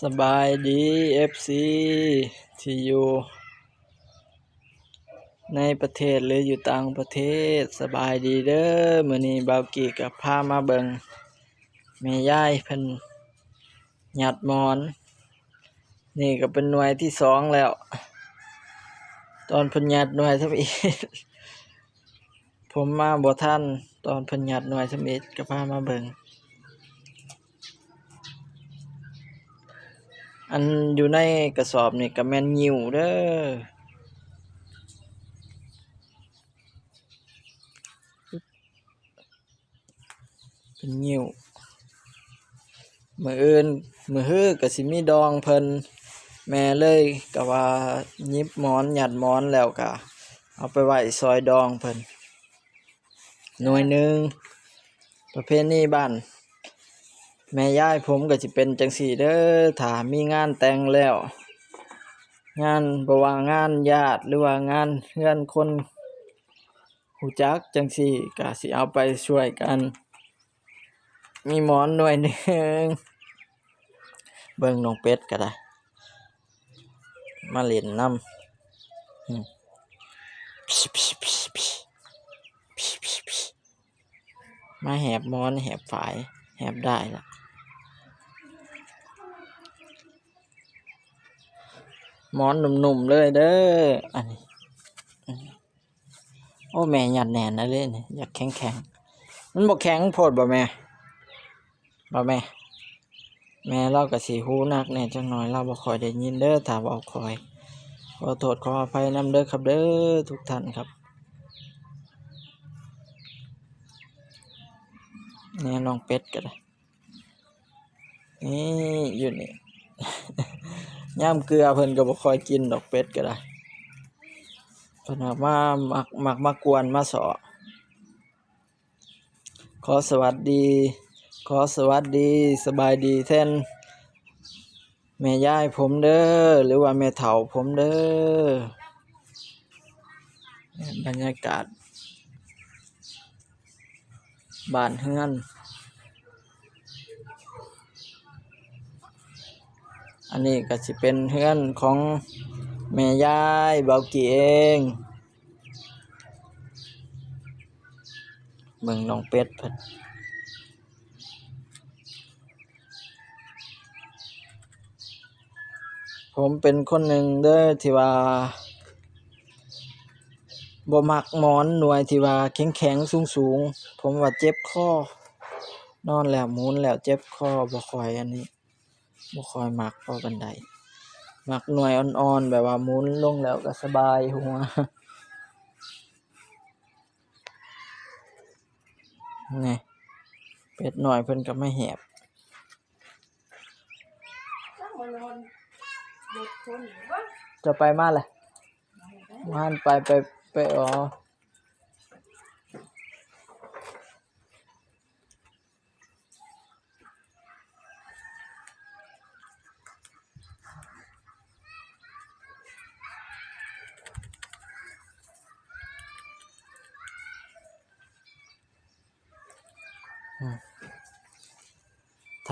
สบายดีเอฟซีที่อยู่ในประเทศหรืออยู่ต่างประเทศสบายดีเด้อมื้อนี้บาวกีกับพามาเบิงแม่ยายเพิ่นหยัดมอน นี่ก็เป็นหน่วยที่สองแล้ว ตอนเพิ่นหยัดหน่วยทำอีกผมมาบ่ทันตอนเพิ่นหยัดหน่วยทำอีกก็พามาเบิง อันอยู่ในกระสอบนี่ก็แมนงิ้วเด้อเป็นงิ้วมืออื่นมือฮื้อก็สิมีดองเพิ่นแม่เลยก็ว่ายิบมอนหยัดมอนแล้วก็เอาไปไหว้ซอยดองเพิ่นหน่วยหนึ่งประเภทนี้บ้าน แม่ยายผมก็สิเป็นจังสี่เด้อถ้ามีงานแต่งแล้ว งานบ่ว่างานญาติหรือว่างานเพื่อนคนหูจักจังสี่ก็สิเอาไปช่วยกัน มีหมอนหน่วยหนึ่งเบิ่งน้องเป็ดก็ได้ มาเล่นน้ำมาแหบมอนแหบฝายแหบได้ละ มอนหนุ่มๆเลยเด้อ อันนี้ โอ้แม่หยัดแหน่นนะเลยนี่อยากแข็งแข็งๆ มันบอกแข็งโพดบ่แม่บ่แม่ แม่เราก็สีหูนักแน่จังหน่อยเราบ่ค่อยได้ยินเด้อถ้าเว้าคอย ขอโทษขออภัยนำเด้อครับเด้อทุกท่านครับแนี่น้องเป็ดก็ได้นี่อยู่นี่ ย่ามเกลือเพิ่นก็บ่ค่อยกินดอกเป็ดก็ได้เพิ่นว่ามามักมักมากวนมาสอขอสวัสดี ขอสวัสดีสบายดีแทนแม่ยายผมเด้อหรือว่าแม่เฒ่าผมเด้อบรรยากาศบ้านเฮือน อันนี้ก็สิเป็นเฮือนของแม่ยายเบากีเองเบิ่งน้องเป็ดเพิ่นผมเป็นคนหนึ่งเด้อที่ว่าบ่มักหมอนหน่วยที่ว่าแข็งแข็งสูงสูงผมว่าเจ็บคอนอนแล้วหมุนแล้วเจ็บคอบ่ค่อยอันนี้ บ่ค่อยมักพอบันไดมักหน่วยอ่อนๆ แบบว่าหมุนลงแล้วก็สบายหัวนี่เป็ดหน่อยเพิ่นก็ไม่แหบจ้างมานอนเด็กคนหรือว่าจะไปมาเลยว่านไปไปไปอ๋อ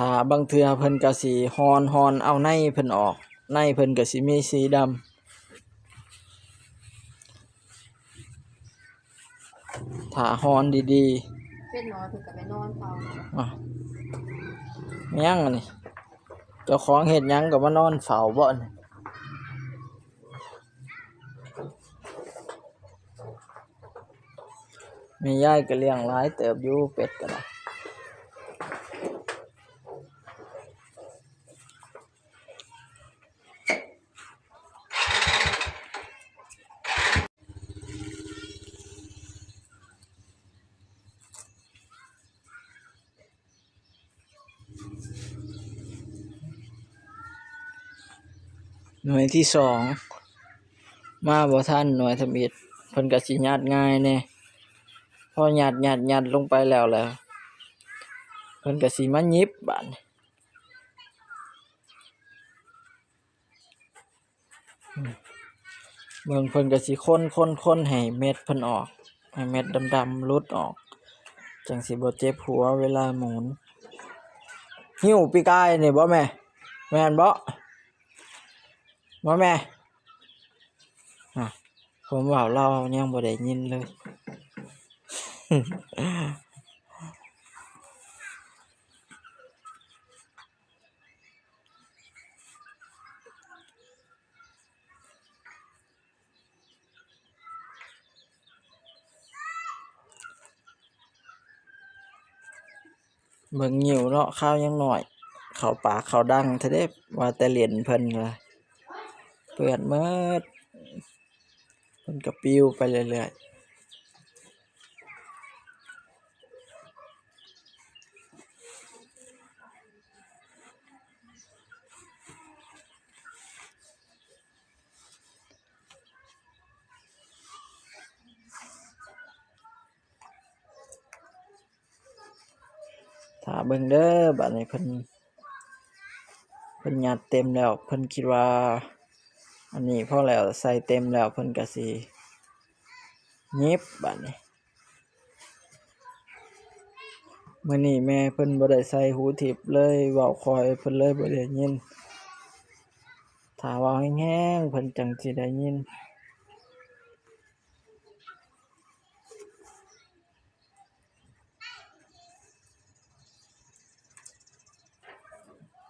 ถ้าบางเทื่อเพิ่นก็สิฮอนฮอนเอาในเพิ่นออก ในเพิ่นก็สิมีสีดำถ้าฮอนดีเป็นนอนถึงกับไปนอนเฝ้าๆอะแม่งอันนี้เจ้าของเฮ็ดหยังก็มานอนเฝ้าบ่นี่แม่ยายก็เลี้ยงหลายเติบอยู่เป็ดก็ได้ หน่วยที่สองมาบ่ทันหน่วยทำอิฐเพิ่นก็สิญาติง่ายแน่พอญาติญาติญาติลงไปแล้วแล้วเพิ่นก็สิมายิบบาดนี้อืมเบิ่งเพิ่นก็สิคนคนคนให้เม็ดเพิ่นออกให้เม็ดดำๆหลุดออก จังสิบ่เจ็บหัวเวลาหมุนหิ้วปีกายนี่บ่แม่ แม่นบ่ บ่แม่อะผมเว่าเรายังบ่ได้ยินเลย เบิ่งงิ้วเนาะข้าวยังหน้อย เข้าปากเข้าดังแท้เด้ว่าแต่เหรียญเพิ่นล่ะ เปื้อนหมดเพิ่นก็ปิวไปเรื่อยๆถ้าเบิ่งเด้อบัดนี้เพิ่นเพิ่นยัดเต็มแล้วเพิ่นคิดว่า อันนี้พอแล้วใส่เต็มแล้วเพิ่นก็สิหยิบบัดนี้มื้อนี้แม่เพิ่นบ่ได้ใส่หูทิพเลยเว้าคอยเพิ่นเลยบ่ได้ยินถ้าเว้าแห้งๆเพิ่นจังสิได้ยิน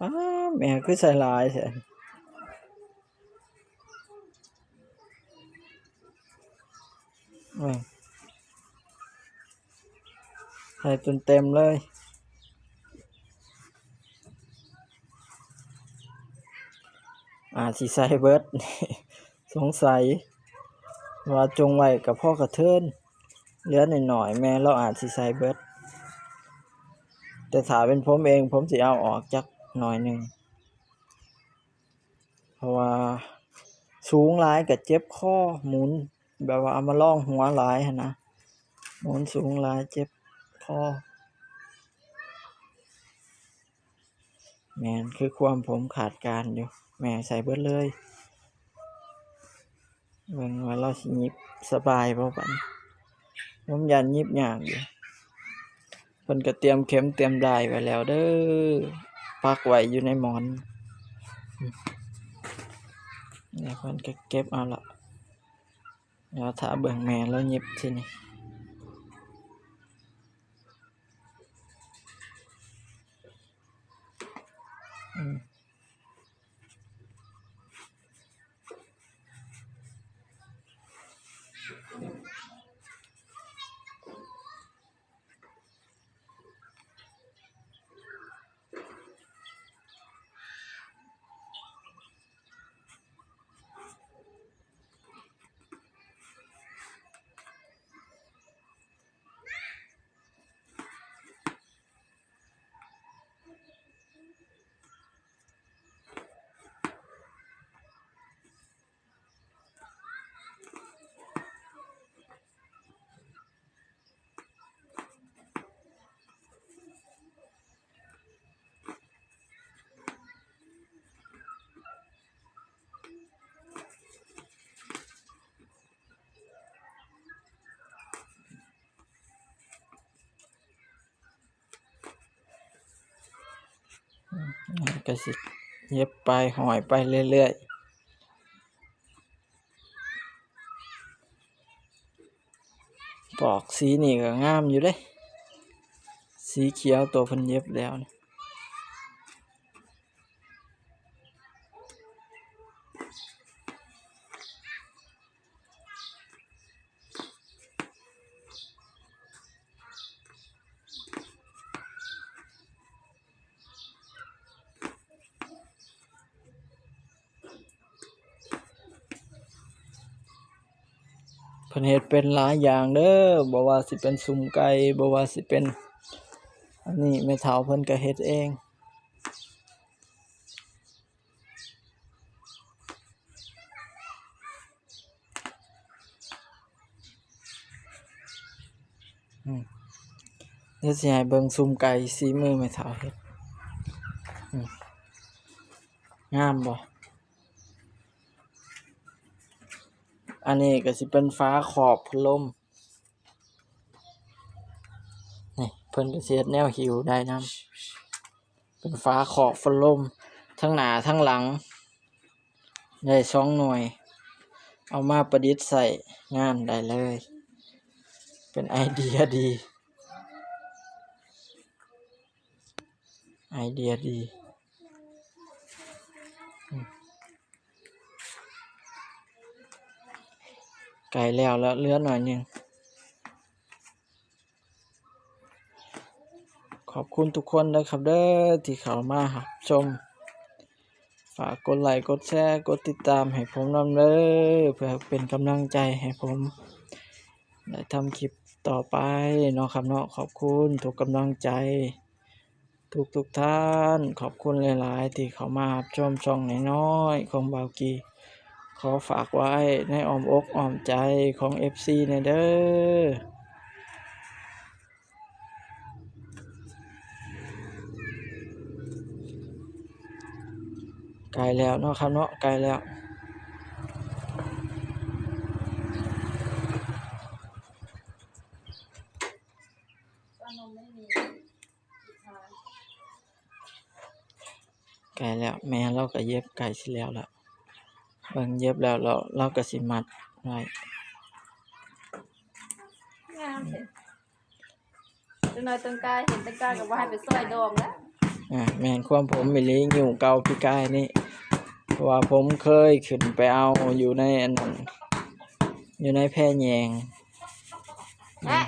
อ้าแม่คือใส่ลายแท้โอ้ย ใส่จนเต็มเลยอาจสิใส่เบิร์ดสงสัย ว่าจงไว้กับพ่อกระเทินเหลือหน่อยๆแม่เราอาจสิใส่เบิร์ดแต่ถ้าเป็นผมเองผมสิเอาออกจักหน่อยหนึ่งเพราะว่าสูงหลายก็เจ็บคอหมุน แบบว่าเอามาล่องหัวหลายหนะหมุนสูงหลายเจ็บคอแม่นคือความผมขาดการอยู่ แม่ใส่เบิดเลยเบิ่งว่าเราสิหยิบสบายบ่บัดนี้ผมยันหยิบยากอยู่เพิ่นก็เตรียมเข็มเตรียมด้ายไว้แล้วเด้อปักไว้อยู่ในหมอนอืมเนี่ยเพิ่นก็เก็บเอาละ เดี๋ยวถ้าเบิ่งแม่แล้วเย็บทีนี้อืม ก็สิเย็บไปห้อยไปเรื่อยๆปอกสีนี่ก็งามอยู่เลย สีเขียวตัวพันเย็บแล้วนี่ เพิ่นเฮ็ดเป็นหลายอย่างเด้อบ่ว่าสิเป็นสุ่มไก่บ่ว่าสิเป็น อันนี้แม่เฒ่าเพิ่นก็เฮ็ดเองอืมเดี๋ยวสิให้เบิ่งสุ่มไก่สีมือแม่เฒ่าเฮ็ดงามบ่ อันนี้ก็สิเป็นฟ้าขอบพัดลมนี่เพิ่นก็สิเฮ็ดแนวหิวได้นํเป็นฟ้าขอบพัดลม ทั้งหน้าทั้งหลัง ได้สองหน่วย เอามาประดิษฐ์ใส่งานได้เลย เป็นไอเดียดี ไอเดียดีอืม ไก่แล้วแล้วเลือหน่อยนึงขอบคุณทุกคนนะครับ เด้อที่เข้ามารับชม ฝากกดไลค์กดแชร์กดติดตามให้ผมนำเด้อเพื่อเป็นกำลังใจให้ผมได้ทำคลิปต่อไปเนาะครับเนาะขอบคุณทุกกำลังใจ ทุกทุกๆท่าน ขอบคุณหลาย ๆ ที่เข้ามาชมช่องน้อยๆของบาวกี ขอฝากไว้ในอ้อมอกอ้อมใจของ FC ในเด้อไกลแล้วเนาะครับเนาะไกลแล้วไม่มีไกลแล้วแม่เราก็เย็บไก่สิแล้วล่ะ เบิ่งเย็บแล้วเราเราก็สิมัดไว้งามเถอะจังน้อยตังกายเห็นตังกายกับว่าให้ไปซอยดองแล้วอ่าแม่นความผมมิลีอยู่เก่าพี่กายนี่เพราะว่าผมเคยขึ้นไปเอาอยู่ในอันนั้นอยู่ในแพร่แยงแม่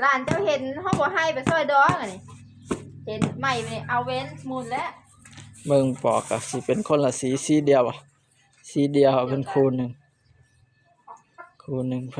หลานเจ้าเห็นห้องว่าให้ไปซอยดองอะนี่เห็นใหม่ไปนี่เอาเว้นหมุนแล้ว เมืองปอกก็สิเป็นคนละสีสีเดียวอะสีเดียวเป็นคูณหนึ่งคูณหนึ่งพอ